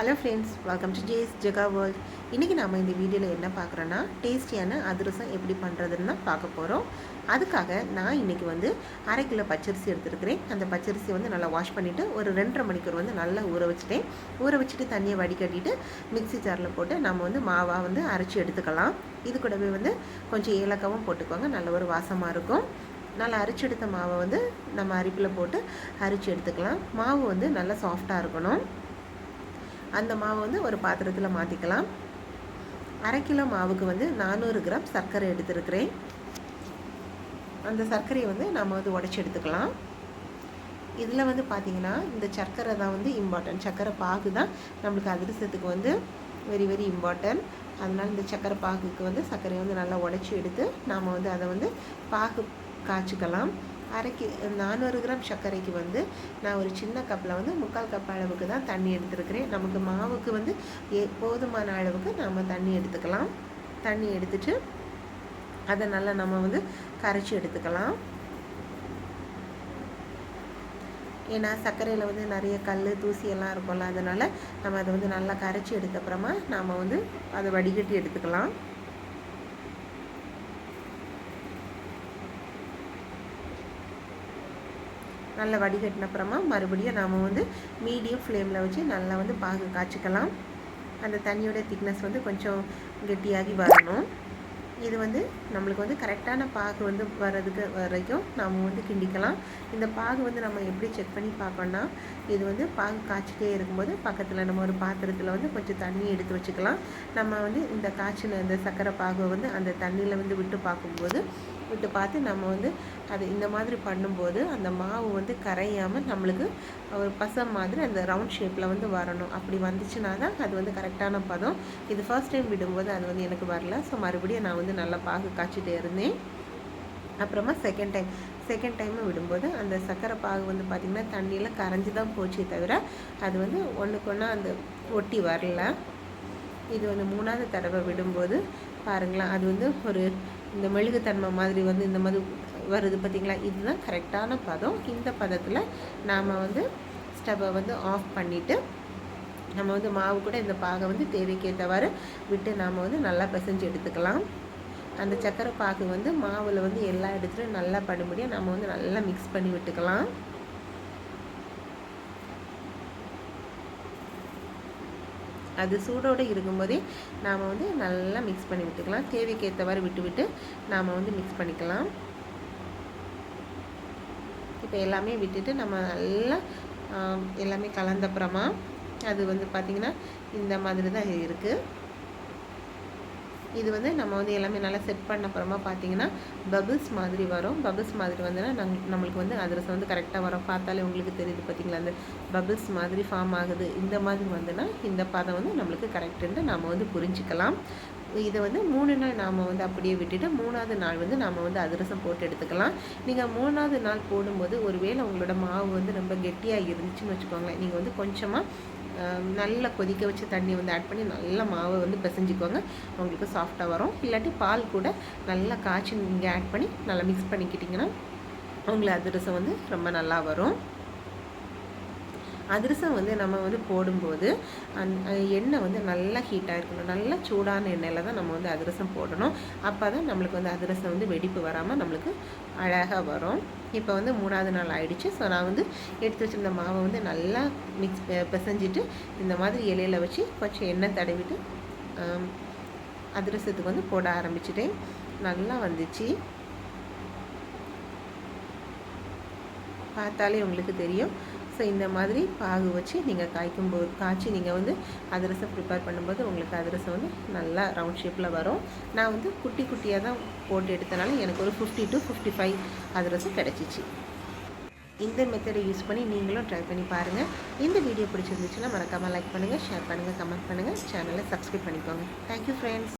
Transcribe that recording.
Hello friends welcome to Jes Jega world இன்றைக்கி நாம் இந்த வீடியோவில் என்ன பார்க்குறோன்னா டேஸ்டியான அதிரசம் எப்படி பண்ணுறதுன்னு தான் பார்க்க போகிறோம் அதுக்காக நான் இன்றைக்கி வந்து அரை கிலோ பச்சரிசி எடுத்துருக்கிறேன். அந்த பச்சரிசியை வந்து நல்லா வாஷ் பண்ணிவிட்டு ஒரு ரெண்டரை மணிக்கூர் வந்து நல்லா ஊற வச்சுட்டேன். ஊற வச்சுட்டு தண்ணியை வடிகட்டிட்டு மிக்ஸி ஜாரில் போட்டு நம்ம வந்து மாவாக வந்து அரைச்சி எடுத்துக்கலாம். இது கூடவே வந்து கொஞ்சம் ஏலக்காவும் போட்டுக்கோங்க. நல்ல ஒரு வாசமாக இருக்கும். நல்லா அரைச்சி எடுத்த மாவை வந்து நம்ம அரிப்பில் போட்டு அரிச்சு எடுத்துக்கலாம். மாவு வந்து நல்லா சாஃப்டாக இருக்கணும். அந்த மாவை வந்து ஒரு பாத்திரத்தில் மாற்றிக்கலாம் அரை கிலோ மாவுக்கு வந்து நானூறு கிராம் சர்க்கரை எடுத்துருக்கிறேன். அந்த சர்க்கரையை வந்து நம்ம வந்து உடச்சி எடுத்துக்கலாம். இதில் வந்து பார்த்திங்கன்னா இந்த சர்க்கரை தான் வந்து இம்பார்ட்டன்ட் சர்க்கரை பாகு தான் நம்மளுக்கு அதிரசத்துக்கு வந்து வெரி வெரி இம்பார்ட்டன்ட் அதனால் இந்த சர்க்கரை பாகுக்கு வந்து சர்க்கரையை வந்து நல்லா உடச்சி எடுத்து நாம் வந்து அதை வந்து பாகு காய்ச்சிக்கலாம். அரைக்கு நானூறு கிராம் சர்க்கரைக்கு வந்து நான் ஒரு சின்ன கப்பில் வந்து முக்கால் கப் அளவுக்கு தான் தண்ணி எடுத்துருக்கிறேன். நமக்கு மாவுக்கு வந்து ஏ போதுமான அளவுக்கு நம்ம தண்ணி எடுத்துக்கலாம். தண்ணி எடுத்துட்டு அதை நல்லா நம்ம வந்து கரைச்சி எடுத்துக்கலாம். ஏன்னா சர்க்கரையில் வந்து நிறைய கல் தூசியெல்லாம் இருக்கும்ல அதனால் நம்ம அதை வந்து நல்லா கரைச்சி எடுத்த அப்புறமா நாம் வந்து அதை வடிகட்டி எடுத்துக்கலாம். நல்லா வடிகட்டின அப்புறமா மறுபடியும் நாம் வந்து மீடியம் ஃப்ளேமில் வச்சு நல்லா வந்து பாகு காய்ச்சிக்கலாம். அந்த தண்ணியோட திக்னஸ் வந்து கொஞ்சம் கெட்டியாகி வரணும். இது வந்து நம்மளுக்கு வந்து கரெக்டான பாகு வந்து வர்றதுக்கு வரைக்கும் நாம் வந்து கிண்டிக்கலாம். இந்த பாகு வந்து நம்ம எப்படி செக் பண்ணி பார்க்கணும்னா இது வந்து பாகு காய்ச்சிட்டே இருக்கும்போது பக்கத்தில் நம்ம ஒரு பாத்திரத்தில் வந்து கொஞ்சம் தண்ணி எடுத்து வச்சுக்கலாம். நம்ம வந்து இந்த காய்ச்சின இந்த சர்க்கரை பாகுவை வந்து அந்த தண்ணியில் வந்து விட்டு பார்க்கும்போது விட்டு பார்த்து நம்ம வந்து அது இந்த மாதிரி பண்ணும்போது அந்த மாவு வந்து கரையாமல் நம்மளுக்கு ஒரு பசம் மாதிரி அந்த ரவுண்ட் ஷேப்பில் வந்து வரணும். அப்படி வந்துச்சுன்னா தான் அது வந்து கரெக்டான பதம். இது ஃபர்ஸ்ட் டைம் விடும்போது அது வந்து எனக்கு வரல. ஸோ மறுபடியும் நான் வந்து நல்லா பாகு காய்ச்சிட்டே இருந்தேன். அப்புறமா செகண்ட் டைம் செகண்ட் டைமும் விடும்போது அந்த சக்கரை பாகு வந்து பார்த்திங்கன்னா தண்ணியில் கரைஞ்சி தான் போச்சே தவிர அது வந்து ஒன்றுக்கு ஒன்றா அந்த ஒட்டி வரல. இது வந்து மூணாவது தடவை விடும்போது பாருங்களேன் அது வந்து ஒரு இந்த மெழுகுத்தன்மை மாதிரி வந்து இந்த மாதிரி வருது பார்த்திங்களா இதுதான் கரெக்டான பதம். இந்த பதத்தில் நாம் வந்து ஸ்டவ்வை வந்து ஆஃப் பண்ணிவிட்டு நம்ம வந்து மாவு கூட இந்த பாகை வந்து தேவைக்கேற்றவாறு விட்டு நாம் வந்து நல்லா பிசைஞ்சு எடுத்துக்கலாம். அந்த சக்கரை பாகு வந்து மாவில் வந்து எல்லா இடத்துலையும் நல்லா பண்ணும்படியாக நம்ம வந்து நல்லா மிக்ஸ் பண்ணி விட்டுக்கலாம். அது சூடோடு இருக்கும்போதே நாம் வந்து நல்லா மிக்ஸ் பண்ணி விட்டுக்கலாம். தேவைக்கு ஏற்றவாறு விட்டு விட்டு நாம் வந்து மிக்ஸ் பண்ணிக்கலாம். இப்போ எல்லாமே விட்டுட்டு நம்ம நல்லா எல்லாமே கலந்தப்புறமா அது வந்து பார்த்திங்கன்னா இந்த மாதிரி தான் இருக்குது இது வந்து நம்ம வந்து எல்லாமே நல்லா செட் பண்ண அப்புறமா பார்த்தீங்கன்னா பபிள்ஸ் மாதிரி வரும். பபிள்ஸ் மாதிரி வந்துன்னா நம் நம்மளுக்கு வந்து அதிரசம் வந்து கரெக்டாக வரும். பார்த்தாலே உங்களுக்கு தெரியுது பார்த்தீங்களா அந்த பபிள்ஸ் மாதிரி ஃபார்ம் ஆகுது. இந்த மாதிரி வந்துன்னா இந்த பதம் வந்து நம்மளுக்கு கரெக்டுன்ட்டு நாம் வந்து புரிஞ்சுக்கலாம். இதை வந்து மூணு நாள் நாம் வந்து அப்படியே விட்டுட்டு மூணாவது நாள் வந்து நாம் வந்து அதிரசம் போட்டு எடுத்துக்கலாம். நீங்கள் மூணாவது நாள் போடும்போது ஒருவேளை உங்களோட மாவு வந்து ரொம்ப கெட்டியாக இருந்துச்சுன்னு வச்சுக்கோங்களேன். நீங்கள் வந்து கொஞ்சமாக நல்லா கொதிக்க வச்சு தண்ணி வந்து ஆட் பண்ணி நல்லா மாவை வந்து பிசைஞ்சிக்கோங்க. உங்களுக்கு சாஃப்டாக வரும். இல்லாட்டி பால் கூட நல்லா காய்ச்சி நீங்கள் ஆட் பண்ணி நல்லா மிக்ஸ் பண்ணிக்கிட்டிங்கன்னா உங்களுக்கு அதிரசம் வந்து ரொம்ப நல்லா வரும். அதிரசம் வந்து நம்ம வந்து போடும்போது அந் எண்ணெய் வந்து நல்லா ஹீட்டாக இருக்கணும் நல்லா சூடான எண்ணெயில் தான் நம்ம வந்து அதிரசம் போடணும். அப்போ தான் நம்மளுக்கு வந்து அதிரசம் வந்து வெடிப்பு வராமல் நம்மளுக்கு அழகாக வரும். இப்போ வந்து மூணாவது நாள் ஆயிடுச்சு. ஸோ நான் வந்து எடுத்து வச்சுருந்த மாவை வந்து நல்லா மிக்ஸ் பிசைஞ்சிட்டு இந்த மாதிரி இலையில் வச்சு கொஞ்சம் எண்ணெய் தடவிட்டு அதிரசத்துக்கு வந்து போட ஆரம்பிச்சிட்டேன். நல்லா வந்துச்சு. பார்த்தாலே உங்களுக்கு தெரியும். ஸோ இந்த மாதிரி பாகு வச்சு நீங்கள் காய்க்கும் போது காய்ச்சி நீங்கள் வந்து அதிரசம் ப்ரிப்பேர் பண்ணும்போது உங்களுக்கு அதிரசம் வந்து நல்லா ரவுண்ட் ஷேப்பில் வரும். நான் வந்து குட்டி குட்டியாக தான் போட்டு எடுத்தனால எனக்கு ஒரு ஃபிஃப்டி டு ஃபிஃப்டி ஃபைவ் அதிரசம் கிடச்சிச்சு. இந்த மெத்தடை யூஸ் பண்ணி நீங்களும் ட்ரை பண்ணி பாருங்கள் இந்த வீடியோ பிடிச்சிருந்துச்சுன்னா மறக்காமல் லைக் பண்ணுங்கள் ஷேர் பண்ணுங்கள் கமெண்ட் பண்ணுங்கள் சேனலை சப்ஸ்கிரைப் பண்ணிக்கோங்க. Thank you friends